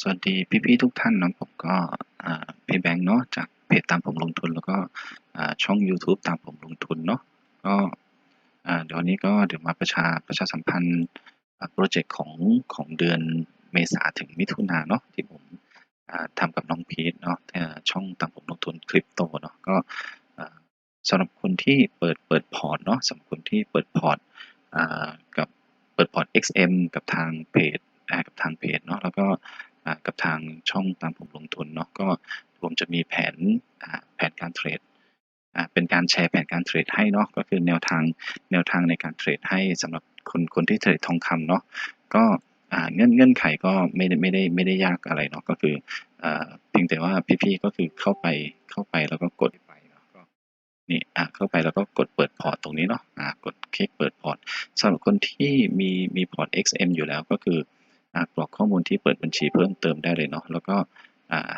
สวัสดีพี่ๆทุกท่านเนาะผมก็พี่แบงค์เนาะจากเพจตามผมลงทุนแล้วก็ช่องยูทูบตามผมลงทุนเนาะก็เดี๋ยวนี้ก็เดี๋ยวมาประชาประชาสัมพันธ์อ่าพรเจกต์ของของเดือนเมษาถึงมิถุนาเนาะที่ผมทำกับน้องพีทเนาะช่องตามผมลงทุนคริปโตเนาะก็สำหรับคนที่เปิดเปิดพอร์ตเนาะสำหรับคนที่เปิดพอร์ตกับเปิดพอร์ต XM กับทางเพจกับทางเพจเนาะแล้วก็ กับทางช่องตามผมลงทุนเนาะก็ผมจะมีแผนแผนการเทรดเป็นการแชร์แผนการเทรดให้เนาะก็คือแนวทางแนวทางในการเทรดให้สำหรับคนคนที่เทรดทองคำเนาะก็เงื่อนเงื่อนไขก็ไม่ได้ไม่ได้ไม่ได้ยากอะไรเนาะก็คือเพียงแต่ว่าพี่ๆก็คือเข้าไปเข้าไปแล้วก็กดไปเนาะก็นี่อ่าเข้าไปแล้วก็กดเปิดพอร์ตตรงนี้เนาะอ่ากดคลิกเปิดพอร์ตสำหรับคนที่มีมีพอร์ต XM อยู่แล้วก็คือ กรอกข้อมูลที่เปิดบัญชีเพิ่มเติมได้เลยเนาะแล้วก็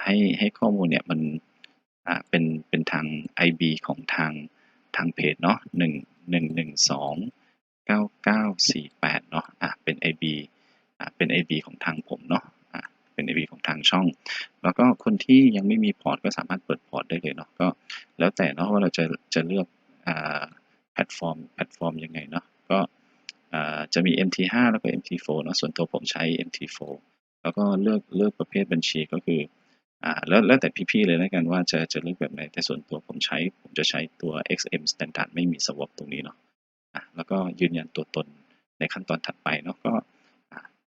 ให้ให้ข้อมูลเนี่ยมันเป็นเป็นทาง IB ของทางทางเพจเนาะหนึ่งหนึ่งหนึ่งสองเก้าเก้าสี่แปดเนาะอ่าเป็น IB อ่าเป็น IB ของทางผมเนาะอ่าเป็น IB ของทางช่อง แล้วก็คนที่ยังไม่มีพอร์ตก็สามารถเปิดพอร์ตได้เลยเนาะก็แล้วแต่เนาะว่าเราจะจะเลือกอ่าแพลตฟอร์มแพลตฟอร์มยังไงเนาะก็ จะมี MT5 แล้วก็ MT4 เนาะส่วนตัวผมใช้ MT4 แล้วก็เลือกเลือกประเภทบัญชีก็คืออ่าแล้วแล้วแต่พี่ๆเลยแล้วกันว่าจะจะเลือกแบบไหน แต่ส่วนตัวผมใช้ผมจะใช้ตัว XM Standard ไม่มี swap ตรงนี้เนาะอะแล้วก็ยืนยันตัวตนในขั้นตอนถัดไปเนาะก็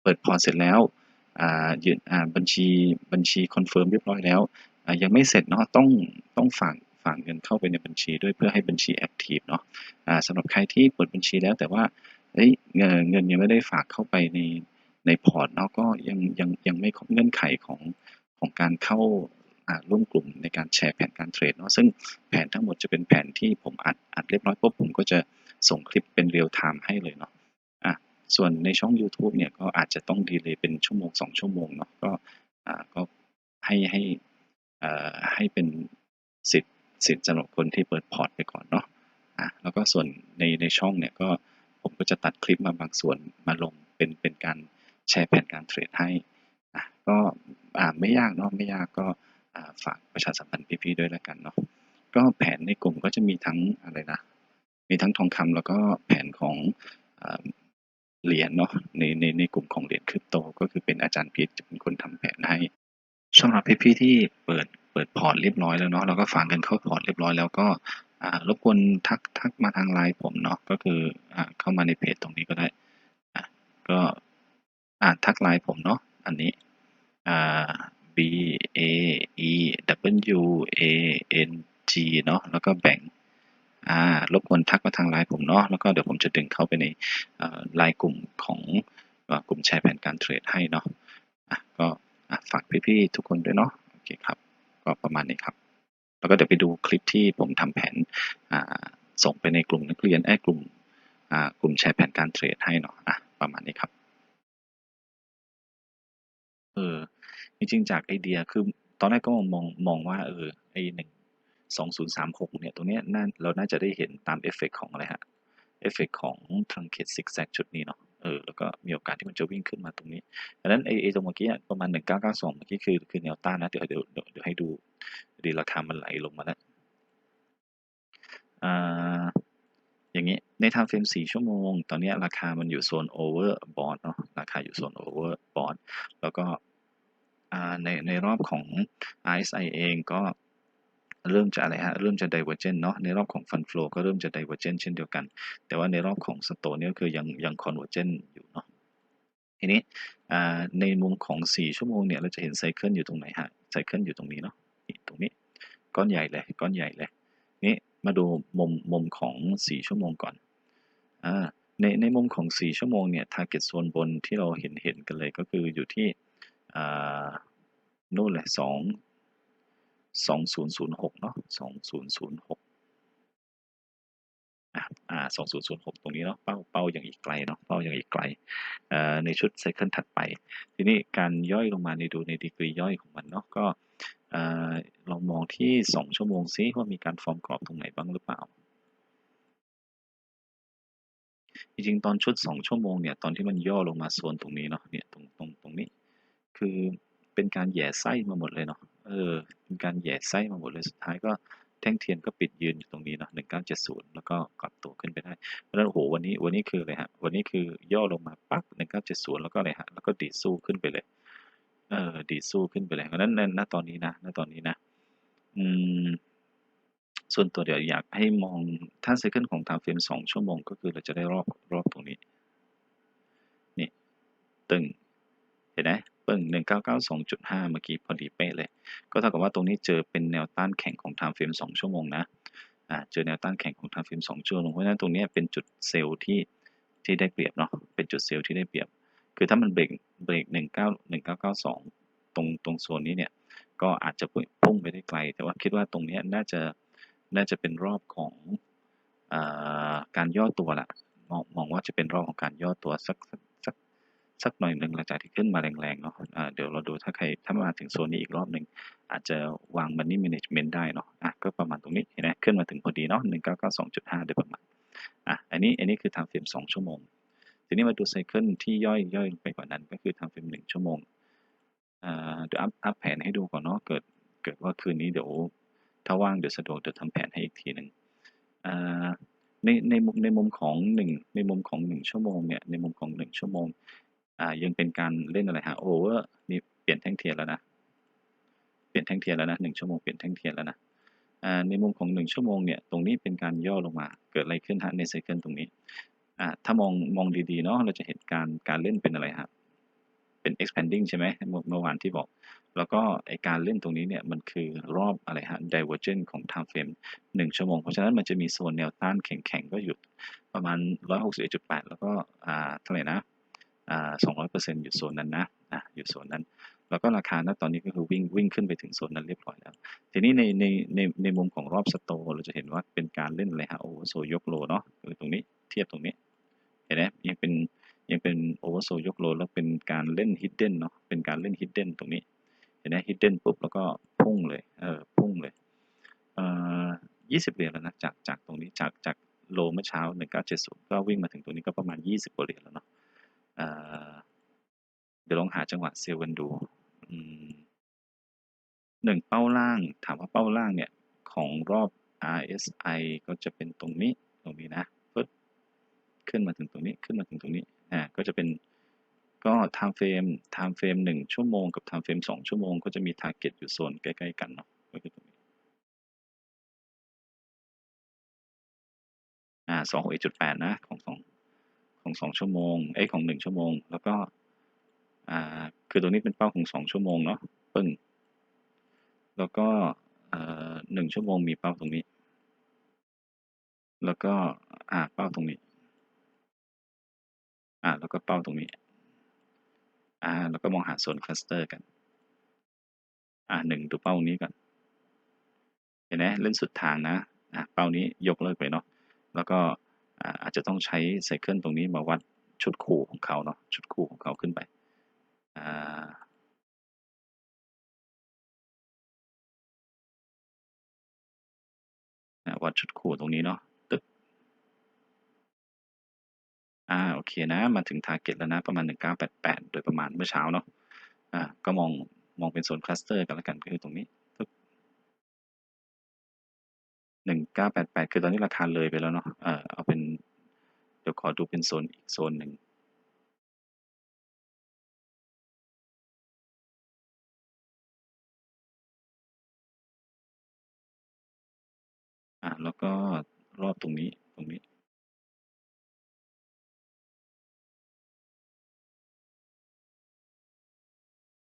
เปิดพอร์ตเสร็จแล้วอ่ายืนอ่าบัญชีบัญชีคอนเฟิร์มเรียบร้อยแล้วอ่ายังไม่เสร็จเนาะต้องต้องฝากฝากเงินเข้าไปในบัญชีด้วยเพื่อให้บัญชีแอคทีฟเนาะอ่าสำหรับใครที่เปิดบัญชีแล้วแต่ว่า เฮ้ยเงินเงินยังไม่ได้ฝากเข้าไปในในพอร์ตเนาะก็ยังยังยังไม่ครบเงื่อนไขของของการเข้าอ่าร่วมกลุ่มในการแชร์แผนการเทรดเนาะซึ่งแผนทั้งหมดจะเป็นแผนที่ผมอัดอัดเรียบร้อยปุ๊บผมก็จะส่งคลิปเป็นเรียลไทม์ให้เลยเนาะอะส่วนในช่อง YouTube เนี่ยก็อาจจะต้องดีเลยเป็นชั่วโมงสองชั่วโมงเนาะก็อ่าก็ให้ให้อ่าให้เป็นสิทธิ์สิทธิ์สำหรับคนที่เปิดพอร์ตไปก่อนเนาะอะแล้วก็ส่วนในในช่องเนี่ยก็ ผมก็จะตัดคลิปมาบางส่วนมาลงเป็นเป็นการแชร์แผนการเทรดให้อะก็อ่าไม่ยากเนาะไม่ยากก็ฝากประชาสัมพันธ์พี่ๆด้วยแล้วกันเนาะก็แผนในกลุ่มก็จะมีทั้งอะไรนะ มีทั้งทองคำแล้วก็แผนของเหรียญเนาะในในในกลุ่มของเหรียญคริปโต ก็คือเป็นอาจารย์พีทจะเป็นคนทำแผนให้สำหรับพี่ๆที่เปิดเปิดพอร์ตเรียบร้อยแล้วเนาะแล้วก็ฝากเงินเข้าพอร์ตเรียบร้อยแล้วก็ รบกวนทักทักมาทางไลน์ผมเนาะก็คืออเข้ามาในเพจตรงนี้ก็ได้ก็อ่าทักไลน์ผมเนาะอันนี้อ่า B A E W A N G เนาะแล้วก็แบ่งอ่ารบกวนทักมาทางไลน์ผมเนาะแล้วก็เดี๋ยวผมจะดึงเข้าไปในไลน์กลุ่มของกลุ่มแชร์แผนการเทรดให้เนาะะก็ฝากพี่ๆทุกคนด้วยเนาะโอเคครับ ก็ประมาณนี้ครับ แล้วก็เดี๋ยวไปดูคลิปที่ผมทำแผนส่งไปในกลุ่มนักเรียนไอ้กลุ่มกลุ่มแชร์แผนการเทรดให้เนาะอะประมาณนี้ครับเออจริงๆจากไอเดียคือตอนแรกก็มองมองมองว่าเออไอหนึ่งสองศูนย์สามหกเนี่ยตรงเนี้ยน่าเราน่าจะได้เห็นตามเอฟเฟกของอะไรฮะเอฟเฟกของทรังเกตซิกแซกชุดนี้เนาะเออแล้วก็มีโอกาสที่มันจะวิ่งขึ้นมาตรงนี้ดังนั้นไอไอตรงเมื่อกี้ประมาณหนึ่งเก้าเก้าสองเมื่อกี้คือคือแนวต้านนะเดี๋ยวเดี๋ยวเดี๋ยวให้ดู ดีราคามันไหลลงมาแล้วอย่างนี้ใน time frame 4ชั่วโมง ตอนนี้ราคามันอยู่โซน overbought เนาะราคาอยู่โซน overbought แล้วก็ในในรอบของ RSI เองก็เริ่มจะอะไรฮะ เริ่มจะ divergent เนาะ ในรอบของ fund flow ก็เริ่มจะ divergent เช่นเดียวกัน แต่ว่าในรอบของ store เนี่ยคือยังยัง convergent อยู่เนาะ ทีนี้อ่าในมุมของ 4 ชั่วโมงเนี่ย เราจะเห็นไซเคิลอยู่ตรงไหนฮะ ไซเคิลอยู่ตรงนี้เนาะ ตรงนี้ ก้อนใหญ่เลยก้อนใหญ่เลยนี่มาดูมุมมุมของ 4 ชั่วโมงก่อนอ่าในในมุมของ 4 ชั่วโมงเนี่ย target โซนบนที่เราเห็นเห็นกันเลยก็คืออยู่ที่อ่านู่นเลยสองสองศูนย์ศูนย์หกเนาะสองศูนย์ศูนย์หกอ่าสองศูนย์ศูนย์หกตรงนี้เนาะเป้าเป้าอยังอีกไกลเนาะเป้าอยังอีกไกลอ่อในชุดไซเคิลถัดไป ทีนี้การย่อยลงมาในดูในดีกรีย่อยของมันเนาะก็อ่อลองมอง ที่ 2 ชั่วโมงซิว่ามีการฟอร์มกรอบตรงไหนบ้างหรือเปล่า จริงๆ ตอนชุด 2 ชั่วโมงเนี่ยตอนที่มันย่อลงมาโซนตรงนี้เนาะเนี่ยตรงตรงตรงนี้ คือเป็นการแย่ไส้มาหมดเลยเนาะเออเป็นการแย่ไส้มาหมดเลยสุดท้ายก็แท่งเทียนก็ปิดยืนอยู่ตรงนี้เนาะหนึ่งเก้าเจ็ดศูนย์แล้วก็กลับตัวขึ้นไปได้ เพราะฉะนั้นโอ้โหวันนี้วันนี้คืออะไรฮะ วันนี้คือย่อลงมาปั๊บหนึ่งเก้าเจ็ดศูนย์แล้วก็อะไรฮะ แล้วก็ดีดสู้ขึ้นไปเลย เออ ดีดสู้ขึ้นไปเลย เพราะฉะนั้นในณตอนนี้นะณตอนนี้นะ อืมส่วนตัวเดี๋ยวอยากให้มองถ้าไซเคิลของ time frame สองชั่วโมง ก็คือเราจะได้รอบรอบตรงนี้ นี่ ตึง เห็นไหมปึ้งหนึ่งเก้าเก้าสองจุดห้าเมื่อกี้พอดีเป๊ะเลย ก็เท่ากับว่าตรงนี้เจอเป็นแนวต้านแข็งของ time frame สองชั่วโมงนะ อ่า เจอแนวต้านแข็งของ time frame สองชั่วโมง เพราะฉะนั้นตรงนี้เป็นจุดเซลล์ที่ที่ได้เปรียบเนาะ เป็นจุดเซลล์ที่ได้เปรียบ คือถ้ามันเบรกเบรกหนึ่งเก้าหนึ่งเก้าเก้าสองตรงตรงโซนนี้เนี่ย ก็อาจจะพุ่งไปได้ไกล แต่ว่าคิดว่าตรงนี้น่าจะน่าจะเป็นรอบของอการย่อตัวละมองมองว่าจะเป็นรอบของการย่อตัวสักสักสักหน่อยหนึ่งหลังจากที่ขึ้นมาแรงๆเนาะะเดี๋ยวเราดูถ้าใครถ้ามาถึงโซนนี้อีกรอบหนึ่งอาจจะวาง money management ได้เนาะอะก็ประมาณตรงนี้เห็นไหมขึ้นมาถึงพอดีเนาะหนึ่งเก้าเก้าสองจุดห้าโดยประมาณอะอันนี้อันนี้คือ time frame สองชั่วโมง ทีนี้มาดูไซเคิลที่ย่อยย่อยไปกว่านั้นก็คือ time frame หนึ่งชั่วโมง เดี๋ยวอัพอัพแผนให้ดูก่อนเนาะเกิดเกิดว่าคืนนี้เดี๋ยวถ้าว่างเดี๋ยวสะดวกเดี๋ยวทำแผนให้อีกทีหนึ่งในในมุมในมุมของหนึ่งในมุมของหนึ่งชั่วโมงเนี่ยในมุมของหนึ่งชั่วโมงอ่ายังเป็นการเล่นอะไรฮะโอเวอร์นี่เปลี่ยนแท่งเทียนแล้วนะเปลี่ยนแท่งเทียนแล้วนะหนึ่งชั่วโมงเปลี่ยนแท่งเทียนแล้วนะอ่าในมุมของหนึ่งชั่วโมงเนี่ยตรงนี้เป็นการย่อลงมาเกิดอะไรขึ้นฮะในไซเคิลตรงนี้อ่าถ้ามองมองดีๆเนาะเราจะเห็นการการเล่นเป็นอะไรฮะ เป็น expanding ใช่ไหมเมื่อวานที่บอก แล้วก็ไอการเล่นตรงนี้เนี่ยมันคือรอบอะไรฮะ divergent ของ time frame 1 ชั่วโมง เพราะฉะนั้นมันจะมีโซนแนวต้านแข็งๆ ก็หยุดประมาณ 161.8 แล้วก็อ่าเท่าไหร่นะอ่า200%อยู่โซนนั้นนะอะอยู่โซนนั้น แล้วก็ราคาณตอนนี้ก็คือวิ่งวิ่งขึ้นไปถึงโซนนั้นเรียบร้อยแล้ว ทีนี้ในในในในมุมของรอบสโตเราจะเห็นว่าเป็นการเล่นอะไรฮะโอเวอร์โซยกโลเนาะคือตรงนี้เทียบตรงนี้เห็นไหมยังเป็นยังเป็น โอเวอร์โซยกโลแล้วเป็นการเล่นฮิดเด้นเนาะเป็นการเล่นฮิดเด้นตรงนี้ เห็นไหมฮิดเด้นปุ๊บแล้วก็พุ่งเลยเออพุ่งเลยเอ่อยี่สิบเหรียญแล้วนะจากจากตรงนี้จากจากโลเมื่อเช้าหนึ่งเก้าเจ็ดศูนย์ก็วิ่งมาถึงตรงนี้ก็ประมาณยี่สิบกว่าเหรียญแล้วเนาะเอ่อเดี๋ยวลองหาจังหวะเซลล์กันดูหนึ่งเป้าล่าง ถามว่าเป้าล่างเนี่ย ของรอบ RSI ก็จะเป็นตรงนี้ตรงนี้นะปึ๊บขึ้นมาถึงตรงนี้ขึ้นมาถึงตรงนี้ อ่าก็จะเป็นก็ time frame time frame หนึ่งชั่วโมงกับ time frame สองชั่วโมง ก็จะมี target อยู่โซนใกล้ๆกันเนาะก็คือตรงนี้อ่าสองหกจุดแปดนะของสองของสองชั่วโมงเอ้ของหนึ่งชั่วโมง แล้วก็อ่าคือตรงนี้เป็นเป้าของสองชั่วโมงเนาะปึ้งแล้วก็อ่าหนึ่งชั่วโมงมีเป้าตรงนี้ แล้วก็อ่าเป้าตรงนี้ อ่าแล้วก็เป้าตรงนี้อ่าแล้วก็มองหาโซนคลัสเตอร์กัน อ่าหนึ่งดูเป้านี้ก่อนเห็นไหมเล่นสุดทางนะอ่าเป้านี้ยกเลิกไปเนาะแล้วก็อาจจะต้องใช้ไซเคิลตรงนี้มาวัดชุดคู่ของเขาเนาะชุดคู่ของเขาขึ้นไปอ่าวัดชุดคู่ตรงนี้เนาะ อ่าโอเคนะ มาถึง target แล้วนะ ประมาณ 1988 โดยประมาณเมื่อเช้าเนาะอ่าก็มองมองเป็นโซนคลัสเตอร์กันแล้วกันก็คือตรงนี้หนึ่งเก้าแปดแปดคือตอนนี้ราคาเลยไปแล้วเนาะเออเอาเป็น เดี๋ยวขอดูเป็นโซนอีกโซนหนึ่งอ่าแล้วก็รอบตรงนี้ตรงนี้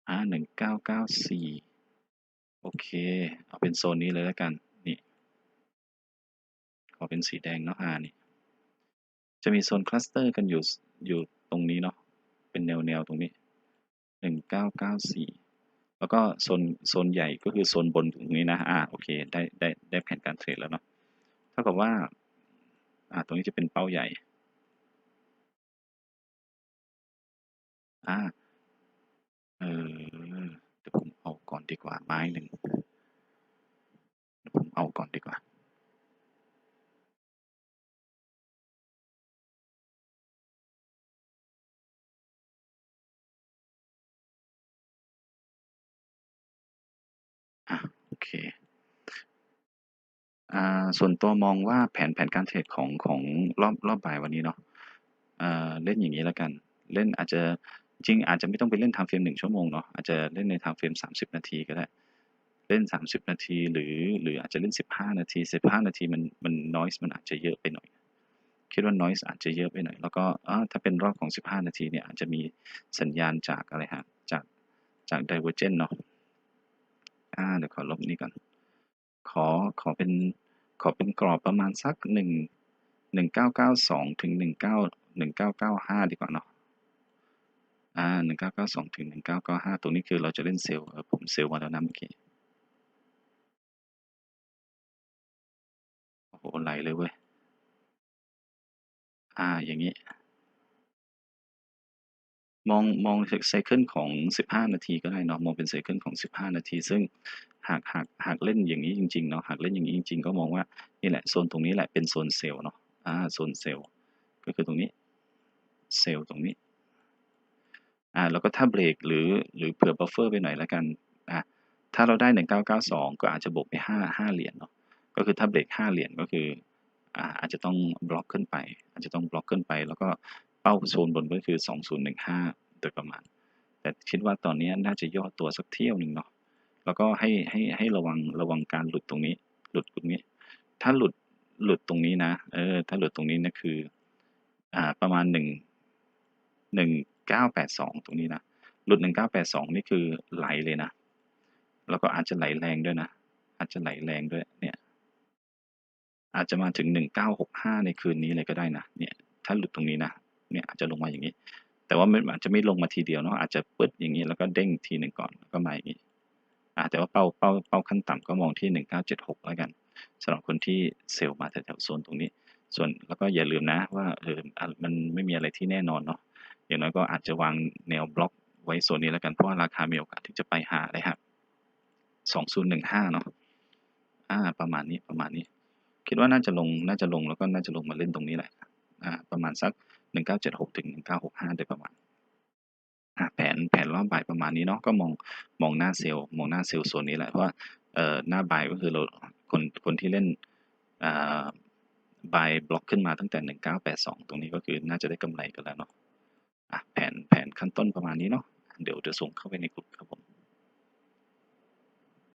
อ่าหนึ่งเก้าเก้าสี่โอเค เอาเป็นโซนนี้เลยแล้วกัน นี่ ขอเป็นสีแดงเนาะอ่านี่ จะมีโซนคลัสเตอร์กันอยู่ อยู่ตรงนี้เนาะ เป็นแนวแนวตรงนี้หนึ่งเก้าเก้าสี่แล้วก็โซน โซนใหญ่ก็คือโซนบนตรงนี้นะ อ่า โอเค ได้ ได้ ได้แผนการเทรดแล้วเนาะ เท่ากับว่า อ่า ตรงนี้จะเป็นเป้าใหญ่ อ่า เออเดี๋ยวผมเอาก่อนดีกว่าไม้หนึ่งเดี๋ยวผมเอาก่อนดีกว่าเคอ่าส่วนตัวมองว่าแผนแผนการเทรดของของรอบรอบบ่ายวันนี้เนาะเออเล่นอย่างนี้แล้วกัน เล่นอาจจะ จริงอาจจะไม่ต้องไปเล่น time frame 1ชั่วโมงเนาะอาจจะเล่นใน time frame 30นาทีก็ได้ เล่น30นาทีหรือหรืออาจจะเล่น15นาที15นาทีมันมัน noise มันอาจจะเยอะไปหน่อย คิดว่า noise อาจจะเยอะไปหน่อย แล้วก็ถ้าเป็นรอบของ 15 นาทีเนี่ยอาจจะมีสัญญาณจากอะไรฮะจากจาก divergent เนาะอ่าเดี๋ยวขอลบนี่ก่อน ขอขอเป็นขอเป็นกรอบประมาณสักหนึ่งหนึ่งเก้าเก้าสองถึงหนึ่งเก้าหนึ่งเก้าเก้าห้าดีกว่าเนาะ อ่าหนึ่งเก้าเก้าสองถึงหนึ่งเก้าเก้าห้าตรงนี้คือเราจะเล่นเซลล์เออผมเซลล์มาแล้วนะเมื่อกี้โอ้โหไหลเลยเว้ย อ่าอย่างนี้ มองมองไซเคิลของ 15 นาทีก็ได้เนาะมองเป็นไซเคิลของ 15 นาที ซึ่งหากหากหากเล่นอย่างนี้จริงๆเนาะหากเล่นอย่างนี้จริง ๆ ก็มองว่านี่แหละโซนตรงนี้แหละเป็นโซนเซลล์เนาะอ่าโซนเซลล์ก็คือตรงนี้เซลล์ตรงนี้ อ่าแล้วก็ถ้าเบรกหรือหรือเผื่อบัฟเฟอร์ไปหน่อยแล้วกันอะถ้าเราได้ 1992 ก็อาจจะบวกไป 5 5 เหรียญเนาะก็คือถ้าเบรก 5 เหรียญก็คืออ่าอาจจะต้องบล็อกขึ้นไป อาจจะต้องบล็อกขึ้นไป แล้วก็เป้าโซนบนก็คือ 2015 โดยประมาณ แต่คิดว่าตอนนี้น่าจะย่อตัวสักเที่ยวหนึ่งเนาะแล้วก็ให้ให้ให้ระวังระวังการหลุดตรงนี้ หลุดตรงนี้ ถ้าหลุดหลุดตรงนี้นะเออถ้าหลุดตรงนี้นะคืออ่าประมาณหนึ่งหนึ่ง เก้าแปดสองตรงนี้นะ หลุดหนึ่งเก้าแปดสองนี่คือไหลเลยนะ แล้วก็อาจจะไหลแรงด้วยนะ อาจจะไหลแรงด้วย เนี่ย อาจจะมาถึงหนึ่งเก้าหกห้าในคืนนี้เลยก็ได้นะ เนี่ย ถ้าหลุดตรงนี้นะ เนี่ยอาจจะลงมาอย่างนี้ แต่ว่ามันอาจจะไม่ลงมาทีเดียวเนาะ อาจจะปึ๊ดอย่างนี้แล้วก็เด้งทีหนึ่งก่อนแล้วก็มาอย่างนี้อ่าแต่ว่าเป้าเป้าเป้าขั้นต่ำก็มองที่ 1976 แล้วกันสำหรับคนที่เซลล์มาแถวๆโซนตรงนี้ ส่วนแล้วก็อย่าลืมนะว่าเออมันไม่มีอะไรที่แน่นอนเนาะ อย่างน้อยก็อาจจะวางแนวบล็อกไว้โซนนี้แล้วกัน เพราะว่าราคามีโอกาสที่จะไปหาเลยครับ2015 เนาะอ่า ประมาณนี้ ประมาณนี้ คิดว่าน่าจะลง น่าจะลง แล้วก็น่าจะลงมาเล่นตรงนี้แหละ อ่า ประมาณสัก 1976 ถึง 1965 โดยประมาณ อ่า แผน แผนรอบบ่ายประมาณนี้เนาะ ก็มอง มองหน้าเซลล์ มองหน้าเซลล์โซนนี้แหละ เพราะว่า เอ่อ หน้าบ่ายก็คือเราคน คนที่เล่น อ่าบ่ายบล็อกขึ้นมาตั้งแต่ 1982 ตรงนี้ก็คือน่าจะได้กำไรกันแล้วเนาะ แผนแผนขั้นต้นประมาณนี้เนาะเดี๋ยวจะส่งเข้าไปในกลุ่มครับผม